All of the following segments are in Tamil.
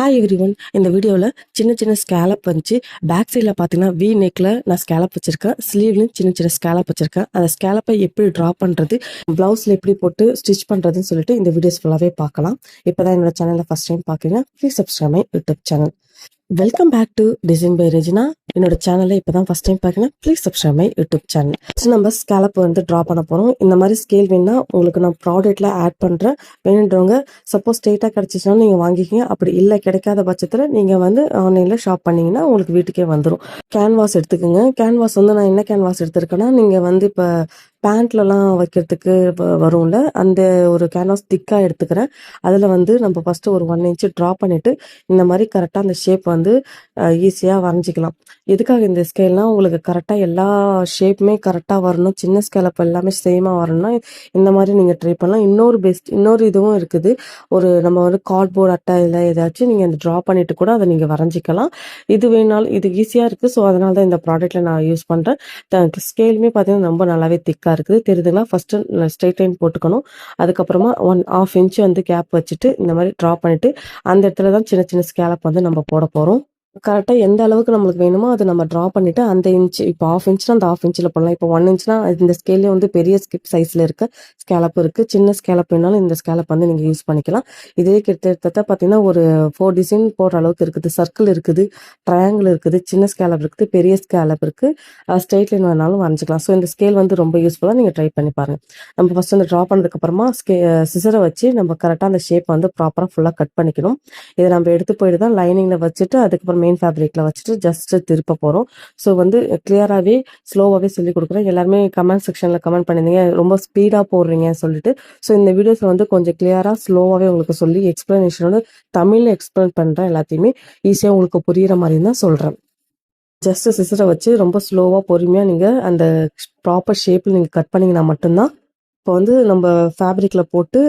ஹாய் எவ்ரி ஒன் இந்த வீடியோவில் சின்ன சின்ன ஸ்கேலப் வந்துச்சு. பேக் சைடில் பார்த்தீங்கன்னா வி நெக்கில் நான் ஸ்கேலப் வச்சுருக்கேன். ஸ்லீவ்லையும் சின்ன சின்ன ஸ்கேலப் வச்சுருக்கேன். அந்த ஸ்கேலப்பை எப்படி ட்ரா பண்ணுறது ப்ளவுஸில் எப்படி போட்டு ஸ்டிச் பண்ணுறதுன்னு சொல்லிட்டு இந்த வீடியோஸ் ஃபுல்லாகவே பார்க்கலாம். இப்போ தான் என்னோட சேனலில் ஃபஸ்ட் டைம் பார்க்குறீங்க please subscribe my YouTube channel welcome back to design by Regina என்னோட சேனலை இப்போ தான் ஃபஸ்ட் டைம் பார்க்கணும் please subscribe my YouTube channel first நம்ம ஸ்கேலப் வந்து ட்ரா பண்ண போகிறோம் இந்த மாதிரி ஸ்கேல் வேணா உங்களுக்கு நான் ப்ராடக்ட்டில் ஆட் பண்ணுறேன் வேணுன்றவங்க சப்போஸ் ஸ்ட்ரெயிட்டாக கிடச்சிச்சுன்னா நீங்கள் வாங்கிக்கிங்க. அப்படி இல்லை கிடைக்காத பட்சத்தில் நீங்கள் வந்து ஆன்லைனில் ஷாப் பண்ணிங்கன்னா உங்களுக்கு வீட்டுக்கே வந்துடும் கேன்வாஸ் எடுத்துக்கோங்க. கேன்வாஸ் வந்து நான் என்ன கேன்வாஸ் எடுத்திருக்கேன்னா நீங்கள் வந்து இப்போ பேண்ட்லலாம் வைக்கிறதுக்கு வ- வரும்ல? அந்த ஒரு கேன்வாஸ் திக்காக எடுத்துக்கிறேன். அதில் வந்து நம்ம ஃபஸ்ட்டு ஒரு ஒன் இன்ச்சு ட்ரா பண்ணிவிட்டு இந்த மாதிரி கரெக்டாக அந்த ஷேப் வந்து ஈஸியாக வரைஞ்சிக்கலாம். எதுக்காக இந்த ஸ்கேல்னால் உங்களுக்கு கரெக்டாக எல்லா ஷேப்புமே கரெக்டாக வரணும். சின்ன ஸ்கேலப் எல்லாமே சேமாக வரணும்னா இந்த மாதிரி நீங்கள் ட்ரை பண்ணலாம். இன்னொரு பெஸ்ட் இன்னொரு இதுவும் இருக்குது. ஒரு நம்ம வந்து கார்ட்போர்ட் அட்டை இல்லை ஏதாச்சும் நீங்கள் அந்த ட்ரா பண்ணிவிட்டு கூட அதை நீங்கள் வரைஞ்சிக்கலாம். இது வேணாலும் இது ஈஸியாக இருக்குது ஸோ அதனால தான் இந்த ப்ராடக்ட்டில் நான் யூஸ் பண்ணுறேன் ஸ்கேலுமே பார்த்தீங்கன்னா ரொம்ப நல்லாவே திக்காக இருக்குது. தெரியுதுங்களா? ஃபஸ்ட்டு ஸ்ட்ரெயிட் லைன் போட்டுக்கணும். அதுக்கப்புறமா ஒன் ஆஃப் இன்ச் வந்து கேப் வச்சுட்டு இந்த மாதிரி ட்ரா பண்ணிட்டு அந்த இடத்துல தான் சின்ன சின்ன ஸ்கேலப் வந்து நம்ம போட போகிறோம் கரெக்டாக எந்த அளவுக்கு நம்மளுக்கு வேணுமோ அதை நம்ம ட்ரா பண்ணிட்டு அந்த இன்ச் இப்போ ஆஃப் இன்ச்னா அந்த ஆஃப் இன்ச்சில் பண்ணலாம் இப்போ ஒன் இன்ச்னா இந்த ஸ்கேல்லே வந்து பெரிய ஸ்கிப் சைஸில் இருக்க ஸ்கேலப் இருக்குது சின்ன ஸ்கேலப் வேணாலும் இந்த ஸ்கேலப் வந்து நீங்கள் யூஸ் பண்ணிக்கலாம். இதே கிட்டத்தட்ட பார்த்தீங்கன்னா ஒரு ஃபோர் டிசைன் போடுற அளவுக்கு இருக்குது. சர்க்கிள் இருக்குது ட்ரையாங்கிள் இருக்குது சின்ன ஸ்கேலப் இருக்குது பெரிய ஸ்கேலப் இருக்குது ஸ்ட்ரெயிட் லைன் வேணாலும் வரைஞ்சிக்கலாம். ஸோ இந்த ஸ்கேல் வந்து ரொம்ப யூஸ்ஃபுல்லாக நீங்கள் ட்ரை பண்ணி பாருங்கள் நம்ம ஃபஸ்ட் அந்த ட்ரா பண்ணதுக்கப்புறமா ஸ்கே சிசரை வச்சு நம்ம கரெக்டாக அந்த ஷேப் வந்து ப்ராப்பராக ஃபுல்லாக கட் பண்ணிக்கணும். இதை நம்ம எடுத்து போயிட்டு தான் லைனிங்கில் வச்சுட்டு அதுக்கப்புறம் மெயின் ஃபேப்ரிக்கில் வச்சுட்டு ஜஸ்ட் திருப்ப போகிறோம் ஸோ வந்து கிளியராகவே ஸ்லோவாகவே சொல்லி கொடுக்குறேன். எல்லாருமே கமெண்ட் செக்ஷனில் கமெண்ட் பண்ணியிருந்தீங்க ரொம்ப ஸ்பீடாக போடுறீங்கன்னு சொல்லிட்டு. ஸோ இந்த வீடியோஸில் வந்து கொஞ்சம் கிளியராக ஸ்லோவாகவே உங்களுக்கு சொல்லி எக்ஸ்ப்ளனேஷனோட தமிழில் எக்ஸ்பிளைன் பண்ணுறேன் எல்லாத்தையுமே. ஈஸியாக உங்களுக்கு புரிகிற மாதிரி தான் சொல்கிறேன் ஜஸ்ட் சிசரை வச்சு ரொம்ப ஸ்லோவாக பொறுமையாக நீங்கள் அந்த ப்ராப்பர் ஷேப்பில் நீங்கள் கட் பண்ணிங்கன்னா மட்டும்தான் இப்போ வந்து நம்ம ஃபேப்ரிக்கில் போட்டு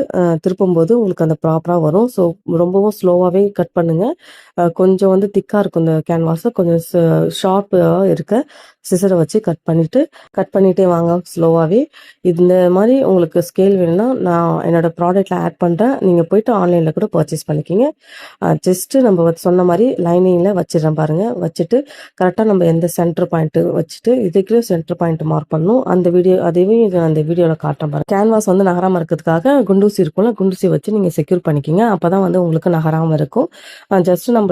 திருப்பும்போது உங்களுக்கு அந்த ப்ராப்பராக வரும். ஸோ ரொம்பவும் ஸ்லோவாகவே கட் பண்ணுங்கள் கொஞ்சம் வந்து திக்காக இருக்கும் இந்த கேன்வாஸை கொஞ்சம் ஷார்ப்பாக இருக்க. சிசரை வச்சு கட் பண்ணிவிட்டு கட் பண்ணிகிட்டே வாங்க ஸ்லோவாகவே இந்த மாதிரி உங்களுக்கு ஸ்கேல் வேணும்னா நான் என்னோட ப்ராடக்ட்டில் ஆட் பண்ணுறேன் நீங்கள் போயிட்டு ஆன்லைனில் கூட பர்ச்சேஸ் பண்ணிக்கிங்க. ஜஸ்ட்டு நம்ம சொன்ன மாதிரி லைனிங்கில் வச்சிடுறேன் பாருங்கள் வச்சுட்டு கரெக்டாக நம்ம எந்த சென்டர் பாயிண்ட்டு வச்சுட்டு இதுக்கு சென்டர் பாயிண்ட் மார்க் பண்ணணும். அந்த வீடியோ அதையும் இது அந்த வீடியோவில் காட்டுறேன் பாருங்க. கேன்வாஸ் வந்து நகராமல் இருக்கிறதுக்காக குண்டூசி இருக்கும்ல குண்டூசி வச்சு நீங்கள் செக்யூர் பண்ணிக்கிங்க. அப்போ தான் வந்து உங்களுக்கு நகராமல் இருக்கும். ஜஸ்ட்டு நம்ம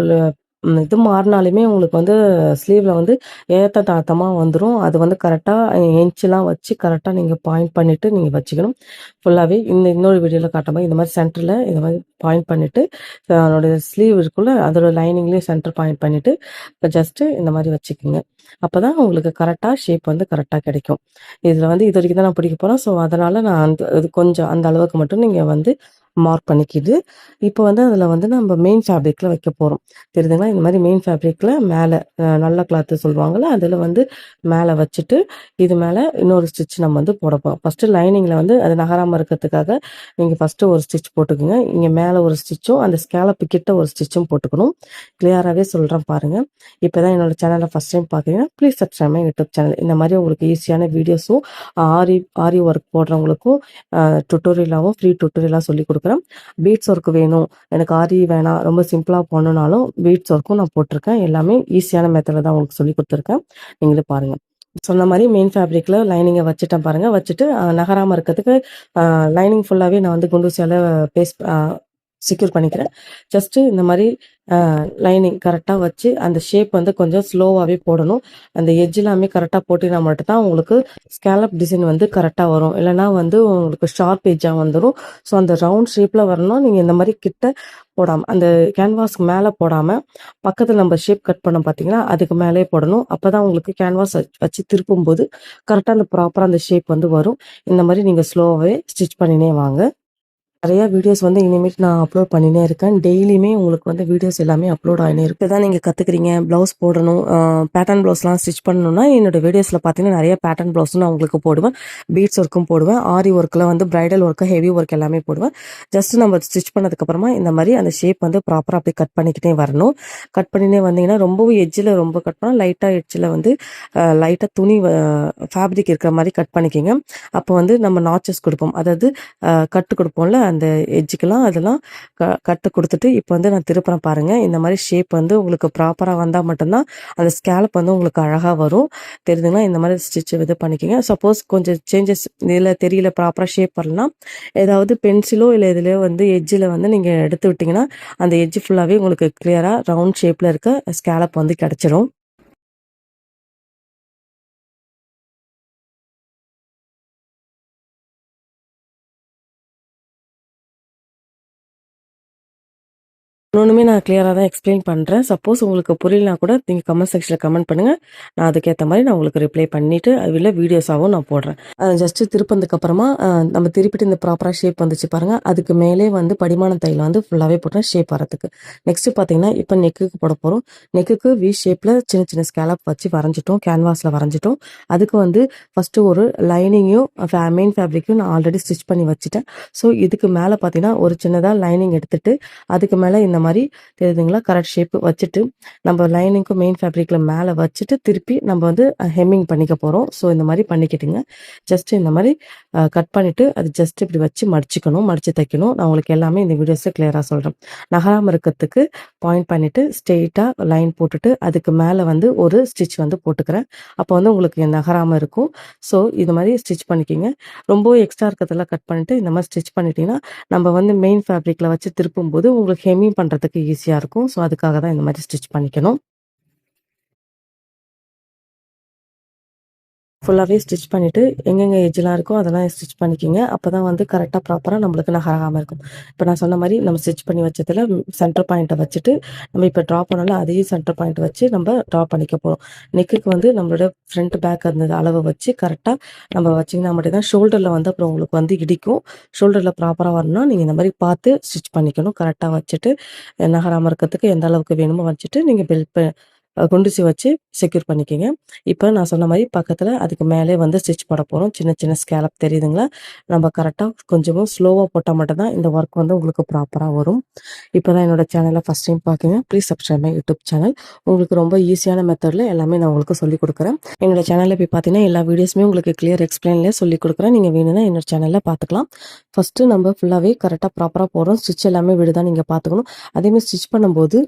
இது மாறினாலுமே உங்களுக்கு வந்து ஸ்லீவில் வந்து ஏற்ற தாத்தமாக வந்துடும் அது வந்து கரெக்டாக எஞ்சிலாம் வச்சு கரெக்டாக நீங்கள் பாயிண்ட் பண்ணிவிட்டு நீங்கள் வச்சுக்கணும். ஃபுல்லாகவே இந்த இன்னொரு வீடியோவில் காட்டுற மாதிரி இந்த மாதிரி சென்டரில் இந்த மாதிரி பாயிண்ட் பண்ணிவிட்டு அதனுடைய ஸ்லீவ் இருக்குள்ள அதோட லைனிங்லேயும் சென்டர் பாயிண்ட் பண்ணிவிட்டு ஜஸ்ட்டு இந்த மாதிரி வச்சுக்கோங்க. அப்போ தான் உங்களுக்கு கரெக்டாக ஷேப் வந்து கரெக்டாக கிடைக்கும். இதில் வந்து இது வரைக்கும் தான் நான் பிடிக்க போகிறேன் ஸோ அதனால் நான் அந்த இது கொஞ்சம் அந்த அளவுக்கு மட்டும் நீங்கள் வந்து மார்க் பண்ணிக்கிது. இப்போ வந்து அதில் வந்து நம்ம மெயின் ஃபேப்ரிக்கில் வைக்க போகிறோம் தெரியுதுங்களா? இந்த மாதிரி மெயின் ஃபேப்ரிக்கில் மேலே நல்ல கிளாத்து சொல்லுவாங்கள்ல அதில் வந்து மேலே வச்சுட்டு இது மேலே இன்னொரு ஸ்டிச் நம்ம வந்து போடப்போம் ஃபஸ்ட்டு லைனிங்கில் வந்து அது நகராமல் இருக்கிறதுக்காக நீங்கள் ஃபஸ்ட்டு ஒரு ஸ்டிச் போட்டுக்கோங்க. இங்கே மேலே ஒரு ஸ்டிச்சும் அந்த ஸ்கேலப்பு கிட்ட ஒரு ஸ்டிச்சும் போட்டுக்கணும். கிளியராகவே சொல்கிறேன் பாருங்கள் இப்போ தான் என்னோட சேனலை ஃபஸ்ட் டைம் பார்க்குறீங்கன்னா please subscribe my YouTube channel இந்த மாதிரி உங்களுக்கு ஈஸியான வீடியோஸும் ஆரி ஆரி ஒர்க் போடுறவங்களுக்கும் டுட்டோரியலாகவும் ஃப்ரீ டுட்டோரியலாக சொல்லி கொடுக்குறேன். பீட்ஸ் ஒர்க் வேணும். எனக்கு ஆரி வேணாம். ரொம்ப சிம்பிளாக பண்ணணுனாலும் பீட்ஸ் ஒர்க்கும் நான் போட்டிருக்கேன். எல்லாமே ஈஸியான மெத்தடில் தான் உங்களுக்கு சொல்லி கொடுத்துருக்கேன். நீங்களே பாருங்கள் சொன்ன மாதிரி மெயின் ஃபேப்ரிக்கில் லைனிங்கை வச்சுட்டேன் பாருங்கள் வச்சுட்டு நகராமல் இருக்கிறதுக்கு லைனிங் ஃபுல்லாகவே நான் வந்து குண்டூசியால் பேஸ்ட் செக்யூர் பண்ணிக்கிறேன். ஜஸ்ட்டு இந்த மாதிரி லைனிங் கரெக்டாக வச்சு அந்த ஷேப் வந்து கொஞ்சம் ஸ்லோவாகவே போடணும். அந்த எஜ் எல்லாமே கரெக்டாக போட்டினா மட்டும்தான் உங்களுக்கு ஸ்கேலப் டிசைன் வந்து கரெக்டாக வரும். இல்லைனா வந்து உங்களுக்கு ஷார்ப் எஜ்ஜாக வந்துடும் ஸோ அந்த ரவுண்ட் ஷேப்பில் வரணும் நீங்கள் இந்த மாதிரி கிட்ட போடாமல் அந்த கேன்வாஸ்க்கு மேலே போடாமல் பக்கத்தில் நம்ம ஷேப் கட் பண்ண பார்த்தீங்கன்னா அதுக்கு மேலே போடணும். அப்போ தான் உங்களுக்கு கேன்வாஸ் வச்சு திருப்பும்போது கரெக்டாக அந்த ப்ராப்பராக அந்த ஷேப் வந்து வரும். இந்த மாதிரி நீங்கள் ஸ்லோவாகவே ஸ்டிச் பண்ணினே வாங்க. நிறைய வீடியோஸ் வந்து இனிமேட் நான் அப்லோட் பண்ணினே இருக்கேன். டெய்லியுமே உங்களுக்கு வந்து வீடியோஸ் எல்லாமே அப்லோட் ஆகினே இருக்கு. தான் நீங்கள் கற்றுக்குறீங்க ப்ளவுஸ் போடணும். பேட்டர்ன் ப்ளவுஸ்லாம் ஸ்டிச் பண்ணணும்னா என்னோட வீடியோஸில் பார்த்தீங்கன்னா நிறைய பேட்டர்ன் ப்ளவுஸும் நான் உங்களுக்கு போடுவேன். பீட்ஸ் ஒர்க்கும் போடுவேன். ஆரி ஒர்க்கில் வந்து பிரைடல் ஒர்க்கு ஹெவி ஒர்க் எல்லாமே போடுவேன். ஜஸ்ட் நம்ம ஸ்டிச் பண்ணதுக்கப்புறமா இந்த மாதிரி அந்த ஷேப் வந்து ப்ராப்பராக அப்படியே கட் பண்ணிக்கிட்டே வரணும். கட் பண்ணினே வந்தீங்கன்னா ரொம்பவும் எட்ஜில் ரொம்ப கட் பண்ணால் லைட்டாக எட்ஜில் வந்து லைட்டாக துணி ஃபேப்ரிக் இருக்கிற மாதிரி கட் பண்ணிக்கோங்க. அப்போ வந்து நம்ம நாச்சஸ் கொடுப்போம். அதாவது கட்டு கொடுப்போம்ல அந்த எஜ்ஜுக்கெல்லாம் அதெல்லாம் க கட்டு கொடுத்துட்டு இப்போ வந்து நான் திருப்புறேன் பாருங்கள் இந்த மாதிரி ஷேப் வந்து உங்களுக்கு ப்ராப்பராக வந்தால் மட்டும்தான் அந்த ஸ்கேலப் வந்து உங்களுக்கு அழகாக வரும். தெரியுதுங்களா இந்த மாதிரி ஸ்டிச் இது பண்ணிக்கோங்க. சப்போஸ் கொஞ்சம் சேஞ்சஸ் இதில் தெரியல ப்ராப்பராக ஷேப் வரலாம் ஏதாவது பென்சிலோ இல்லை இதுலேயோ வந்து எஜ்ஜில் வந்து நீங்கள் எடுத்து விட்டிங்கன்னா அந்த எஜ்ஜு ஃபுல்லாகவே உங்களுக்கு கிளியராக ரவுண்ட் ஷேப்பில் இருக்க ஸ்கேலப் வந்து கிடச்சிரும். இன்னொன்றுமே நான் கிளியராக தான் எக்ஸ்பிளைன் பண்ணுறேன் சப்போஸ் உங்களுக்கு புரியலனா கூட நீங்கள் கமெண்ட் செக்ஷனில் கமெண்ட் பண்ணுங்கள் நான் அதுக்கேற்ற மாதிரி நான் உங்களுக்கு ரிப்ளை பண்ணிவிட்டு அதில் வீடியோஸாகவும் நான் போடுறேன். ஜஸ்ட்டு திருப்பதுக்கு நம்ம திருப்பிட்டு இந்த ப்ராப்பராக ஷேப் வந்துச்சு பாருங்கள் அதுக்கு மேலே வந்து படிமான தையில் வந்து ஃபுல்லாகவே போட்டேன் ஷேப் வரதுக்கு நெக்ஸ்ட்டு பார்த்தீங்கன்னா இப்போ நெக்குக்கு போட போகிறோம் நெக்குக்கு வி ஷேப்பில் சின்ன சின்ன ஸ்கேலப் வச்சு வரைஞ்சிட்டோம் கேன்வாஸில் வரைஞ்சிட்டோம். அதுக்கு வந்து ஃபஸ்ட்டு ஒரு லைனிங்கையும் மெயின் ஃபேப்ரிக்கையும் நான் ஆல்ரெடி ஸ்டிச் பண்ணி வச்சுட்டேன். ஸோ இதுக்கு மேலே பார்த்தீங்கன்னா ஒரு சின்னதாக லைனிங் எடுத்துகிட்டு அதுக்கு மேலே இந்த மாதிரி தெரியுதுங்களா? கரெக்ட் ஷேப் வச்சுட்டு நம்ம லைனிங்க்கும் மெயின் ஃபேப்ரிக்கில் மேலே வச்சுட்டு திருப்பி நம்ம வந்து ஹெம்மிங் பண்ணிக்க போகிறோம் ஸோ இந்த மாதிரி பண்ணிக்கிட்டுங்க. ஜஸ்ட் இந்த மாதிரி கட் பண்ணிவிட்டு அது ஜஸ்ட் இப்படி வச்சு மடிச்சுக்கணும் மடித்து தைக்கணும். நான் உங்களுக்கு எல்லாமே இந்த வீடியோஸை கிளியராக சொல்கிறேன் நகராமல் இருக்கிறதுக்கு பாயிண்ட் பண்ணிவிட்டு ஸ்ட்ரெயிட்டாக லைன் போட்டுட்டு அதுக்கு மேலே வந்து ஒரு ஸ்டிச் வந்து போட்டுக்கிறேன். அப்போ வந்து உங்களுக்கு நகராமல் இருக்கும். ஸோ இது மாதிரி ஸ்டிச் பண்ணிக்கிங்க. ரொம்ப எக்ஸ்ட்ரா இருக்கிறதெல்லாம் கட் பண்ணிவிட்டு இந்த மாதிரி ஸ்டிச் பண்ணிட்டீங்கன்னா நம்ம வந்து மெயின் ஃபேப்ரிக்கில் வச்சு திருப்பும்போது உங்களுக்கு ஹெமிங் பண்ணுறதுக்கு ஈஸியாக இருக்கும். ஸோ அதுக்காக தான் இந்த மாதிரி ஸ்டிச் பண்ணிக்கணும். ஃபுல்லாகவே ஸ்டிச் பண்ணிவிட்டு எங்கெங்கே எஜ்ஜெலாம் இருக்கோ அதெல்லாம் ஸ்டிச் பண்ணிக்கிங்க. அப்போ தான் வந்து கரெக்டாக ப்ராப்பராக நம்மளுக்கு நகராகாமல் இருக்கும். இப்போ நான் சொன்ன மாதிரி நம்ம ஸ்டிச் பண்ணி வச்சதில் சென்டர் பாயிண்ட்டை வச்சுட்டு நம்ம இப்போ ட்ரா பண்ணாலும் அதையும் சென்டர் பாயிண்ட் வச்சு நம்ம ட்ரா பண்ணிக்க போகிறோம் நெக்குக்கு வந்து நம்மளோட ஃப்ரண்ட் பேக் அந்த அளவை வச்சு கரெக்டாக நம்ம வச்சிங்கன்னா மட்டும் தான் ஷோல்டரில் வந்து அப்புறம் உங்களுக்கு வந்து இடிக்கும். ஷோல்டரில் ப்ராப்பராக வரணும்னா நீங்கள் இந்த மாதிரி பார்த்து ஸ்டிச் பண்ணிக்கணும். கரெக்டாக வச்சுட்டு நகராமல் இருக்கிறதுக்கு எந்த அளவுக்கு வேணுமோ வச்சுட்டு நீங்கள் பெல்ட் குண்டுசி வச்சு செக்யூர் பண்ணிக்கோங்க. இப்போ நான் சொன்ன மாதிரி பக்கத்தில் அதுக்கு மேலே வந்து ஸ்டிச் போட போகிறோம் சின்ன சின்ன ஸ்கேலப் தெரியுதுங்களா? நம்ம கரெக்டாக கொஞ்சமும் ஸ்லோவாக போட்டால் மட்டும்தான் இந்த ஒர்க் வந்து உங்களுக்கு ப்ராப்பராக வரும். இப்போ தான் என்னோட சேனலை first time பார்க்குங்க please subscribe my YouTube channel உங்களுக்கு ரொம்ப ஈஸியான மெத்தடில் எல்லாமே நான் உங்களுக்கு சொல்லிக் கொடுக்குறேன். என்னோட சேனலில் போய் பார்த்தீங்கன்னா எல்லா வீடியோஸுமே உங்களுக்கு கிளியர் எக்ஸ்பிளைன்லேயே சொல்லிக் கொடுக்குறேன். நீங்கள் வேணும்னா என்னோட சேனலில் பார்த்துக்கலாம் ஃபஸ்ட்டு நம்ம ஃபுல்லாகவே கரெக்டாக ப்ராப்பராக போடுறோம். ஸ்டிச் எல்லாமே விடுதான் நீங்கள் பார்த்துக்கணும் அதேமாதிரி ஸ்டிச் பண்ணும்போது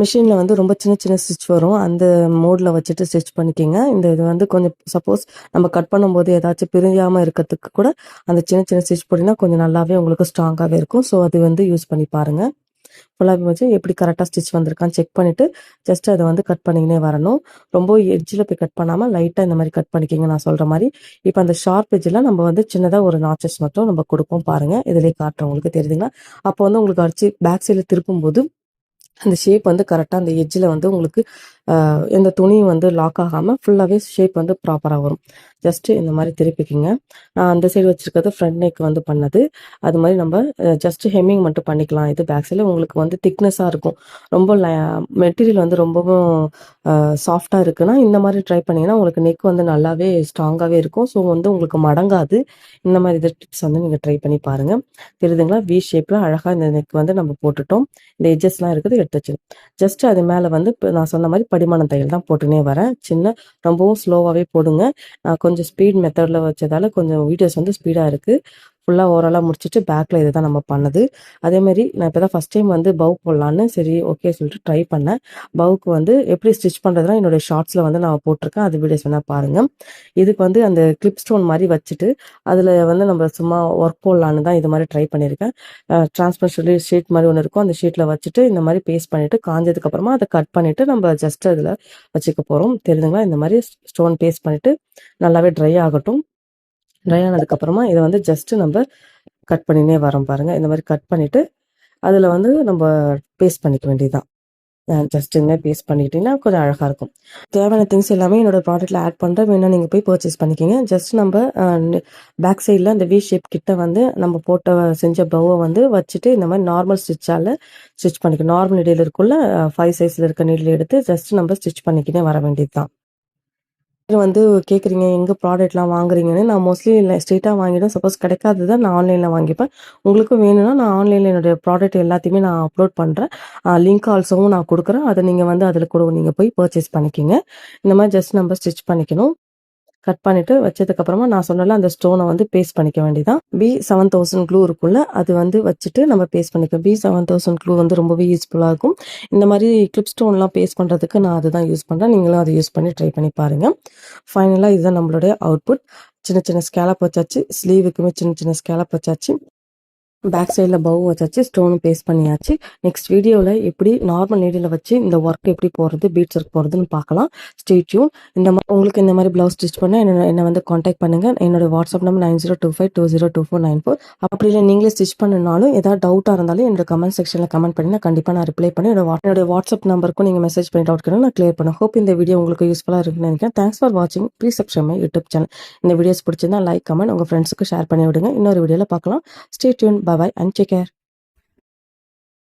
மிஷினில் வந்து ரொம்ப சின்ன சின்ன ஸ்டிச் வரும். அந்த மோடில் வச்சுட்டு ஸ்டிச் பண்ணிக்கிங்க. இந்த இது வந்து கொஞ்சம் சப்போஸ் நம்ம கட் பண்ணும்போது ஏதாச்சும் பிரியாமல் இருக்கிறதுக்கு கூட அந்த சின்ன சின்ன ஸ்டிச் போட்டினா கொஞ்சம் நல்லாவே உங்களுக்கு ஸ்ட்ராங்காகவே இருக்கும். ஸோ அது வந்து யூஸ் பண்ணி பாருங்கள் ஃபுல்லாக வச்சு எப்படி கரெக்டாக ஸ்டிச் வந்திருக்கான்னு செக் பண்ணிவிட்டு ஜஸ்ட் அதை வந்து கட் பண்ணிக்கினே வரணும். ரொம்ப எட்ஜில் போய் கட் பண்ணாமல் லைட்டாக இந்த மாதிரி கட் பண்ணிக்கிங்க நான் சொல்கிற மாதிரி. இப்போ அந்த ஷார்ப் எஜ்ஜில் நம்ம வந்து சின்னதாக ஒரு நாச்சஸ் மட்டும் நம்ம கொடுப்போம் பாருங்கள் இதிலே காட்டுறவங்களுக்கு தெரியுதுங்களா? அப்போ வந்து உங்களுக்கு அடிச்சு பேக் சைடில் திருப்பும்போது அந்த ஷேப் வந்து கரெக்டாக அந்த எஜ்ஜில் வந்து உங்களுக்கு எந்த துணியும் வந்து லாக் ஆகாமல் ஃபுல்லாகவே ஷேப் வந்து ப்ராப்பராக வரும். ஜஸ்ட்டு இந்த மாதிரி திருப்பிக்கிங்க. நான் அந்த சைடு வச்சுருக்கிறது ஃப்ரண்ட் நெக் வந்து பண்ணது. அது மாதிரி நம்ம ஜஸ்ட்டு ஹெம்மிங் மட்டும் பண்ணிக்கலாம். இது பேக் சைடில் உங்களுக்கு வந்து திக்னஸாக இருக்கும். ரொம்ப மெட்டீரியல் வந்து ரொம்பவும் சாஃப்டாக இருக்குன்னா இந்த மாதிரி ட்ரை பண்ணிங்கன்னா உங்களுக்கு நெக் வந்து நல்லாவே ஸ்ட்ராங்காகவே இருக்கும். ஸோ வந்து உங்களுக்கு மடங்காது. இந்த மாதிரி இது டிப்ஸ் வந்து நீங்கள் ட்ரை பண்ணி பாருங்கள் தெரியுதுங்களா? வி ஷேப்பில் அழகாக இந்த நெக் வந்து நம்ம போட்டுட்டோம். இந்த எஜ்ஜஸ்லாம் இருக்குது எடுத்து ஜஸ்ட் அது மேலே வந்து இப்போ நான் சொன்ன மாதிரி படிமான தையல் தான் போட்டுனே வரேன். சின்ன ரொம்பவும் ஸ்லோவாகவே போடுங்க. நான் கொஞ்சம் ஸ்பீட் மெத்தடில் வச்சதால கொஞ்சம் வீடியோஸ் வந்து ஸ்பீடாக இருக்குது ஃபுல்லாக ஓவராலாக முடிச்சுட்டு பேக்கில் இதை தான் நம்ம பண்ணது. அதேமாரி நான் இப்போ தான் ஃபஸ்ட் டைம் வந்து பவு போடலான்னு சரி ஓகே சொல்லிட்டு ட்ரை பண்ணேன். பவுக்கு வந்து எப்படி ஸ்டிச் பண்ணுறதுனா என்னுடைய ஷார்ட்ஸில் வந்து நான் போட்டிருக்கேன். அது வீடியோஸ் வேணால் பாருங்கள் இதுக்கு வந்து அந்த கிளிப் ஸ்டோன் மாதிரி வச்சுட்டு அதில் வந்து நம்ம சும்மா ஒர்க் போடலான்னு தான் இது மாதிரி ட்ரை பண்ணியிருக்கேன். டிரான்ஸ்பர் சொல்லி ஷீட் மாதிரி ஒன்று இருக்கும். அந்த ஷீட்டில் வச்சுட்டு இந்த மாதிரி பேஸ்ட் பண்ணிவிட்டு காஞ்சதுக்கப்புறமா அதை கட் பண்ணிவிட்டு நம்ம ஜஸ்ட் அதில் வச்சுக்க போகிறோம் தெரிஞ்சுங்களா இந்த மாதிரி ஸ்டோன் பேஸ்ட் பண்ணிவிட்டு நல்லாவே ட்ரை ஆகட்டும். ட்ரை ஆனதுக்கப்புறமா இதை வந்து ஜஸ்ட்டு நம்ம கட் பண்ணினே வரோம் பாருங்கள் இந்த மாதிரி கட் பண்ணிவிட்டு அதில் வந்து நம்ம பேஸ்ட் பண்ணிக்க வேண்டியதுதான். ஜஸ்ட் இந்த பேஸ்ட் பண்ணிக்கிட்டிங்கன்னா கொஞ்சம் அழகாக இருக்கும். தேவையான திங்ஸ் எல்லாமே என்னோட ப்ராடக்ட்டில் ஆட் பண்ணுறேன் வேணால் நீங்கள் போய் பர்ச்சேஸ் பண்ணிக்கிங்க. ஜஸ்ட் நம்ம பேக் சைடில் அந்த வி ஷேப் கிட்ட வந்து நம்ம போட்ட செஞ்ச பவ்வை வந்து வச்சுட்டு இந்த மாதிரி நார்மல் ஸ்டிச்சால் ஸ்டிச் பண்ணிக்கணும் நார்மல் நீடில் இருக்குள்ள ஃபைவ் சைஸில் இருக்க நீடில் எடுத்து ஜஸ்ட் நம்ம ஸ்டிச் பண்ணிக்கினே வர வேண்டியது தான் வந்து கேட்குறீங்க எங்கே ப்ராடக்ட்லாம் வாங்குறீங்கன்னு? நான் மோஸ்ட்லி இல்லை ஸ்ட்ரெயிட்டாக வாங்கிடும். சப்போஸ் கிடைக்காது தான் நான் ஆன்லைனில் வாங்கிப்பேன். உங்களுக்கும் வேணும்னா நான் ஆன்லைனில் என்னுடைய ப்ராடக்ட் எல்லாத்தையுமே நான் அப்லோட் பண்ணுறேன் லிங்க் ஆல்சோவும் நான் கொடுக்குறேன். அதை நீங்கள் வந்து அதில் கூட நீங்கள் போய் பர்ச்சேஸ் பண்ணிக்கிங்க. இந்த மாதிரி ஜஸ்ட் நம்ம ஸ்டிச் பண்ணிக்கணும். கட் பண்ணிட்டு வச்சதுக்கப்புறமா நான் சொன்னல அந்த ஸ்டோனை வந்து பேஸ்ட் பண்ணிக்க வேண்டியதான் பி செவன் தௌசண்ட் க்ளூ இருக்குல்ல அது வந்து வச்சுட்டு நம்ம பேஸ்ட் பண்ணிக்கோ பி செவன் தௌசண்ட் க்ளூ வந்து ரொம்பவே யூஸ்ஃபுல்லாக இருக்கும். இந்த மாதிரி கிளிப் ஸ்டோன்லாம் பேஸ்ட் பண்ணுறதுக்கு நான் அதுதான் யூஸ் பண்ணுறேன் நீங்களும் அதை யூஸ் பண்ணி ட்ரை பண்ணி பாருங்கள் ஃபைனலாக இதுதான் நம்மளுடைய அவுட்புட் சின்ன சின்ன ஸ்கேலப் வச்சாச்சு. ஸ்லீவுக்குமே சின்ன சின்ன ஸ்கேலப் வச்சாச்சு. பேக் சைடில் பவு வச்சாச்சு ஸ்டோனும் பேஸ்ட் பண்ணியாச்சு. நெக்ஸ்ட் வீடியோவில் எப்படி நார்மல் நீடியில் வச்சு இந்த ஒர்க் எப்படி போகிறது பீட்ஸ் ஒர்க் போகிறதுன்னு பார்க்கலாம். ஸ்டேட்யூன் இந்த மாதிரி உங்களுக்கு இந்த மாதிரி ப்ளவுஸ் ஸ்டிச் பண்ண என்ன என்னை வந்து காண்டாக்ட் பண்ணுங்கள் என்னோடய WhatsApp number nine zero two five two zero two four nine four அப்படி இல்லை நீங்களே ஸ்டிச் பண்ணனாலும் ஏதாவது டவுட்டாக இருந்தாலும் என்னோட கமெண்ட் செக்ஷனில் கமெண்ட் பண்ணி நான் கண்டிப்பாக நான் ரிப்ளை பண்ணி என்னோட என்னோட வாட்ஸ்அப் நம்பருக்கும் நீங்கள் மெசேஜ் பண்ணி டவுட் கேட்டால் நான் கிளியர் பண்ணேன் ஹோப் இந்த வீடியோ உங்களுக்கு யூஸ்ஃபுல்லாக இருக்குன்னு நினைக்கிறேன். தேங்க்ஸ் ஃபார் வாட்சிங் please subscribe my YouTube channel இந்த வீடியோஸ் பிடிச்சிருந்தா லைக் கமெண்ட் உங்கள் ஃப்ரெண்ட்ஸுக்கு ஷேர் பண்ணி விடுங்க இன்னொரு வீடியோவில் பார்க்கலாம். Stay tuned bye aber ein Anchecker.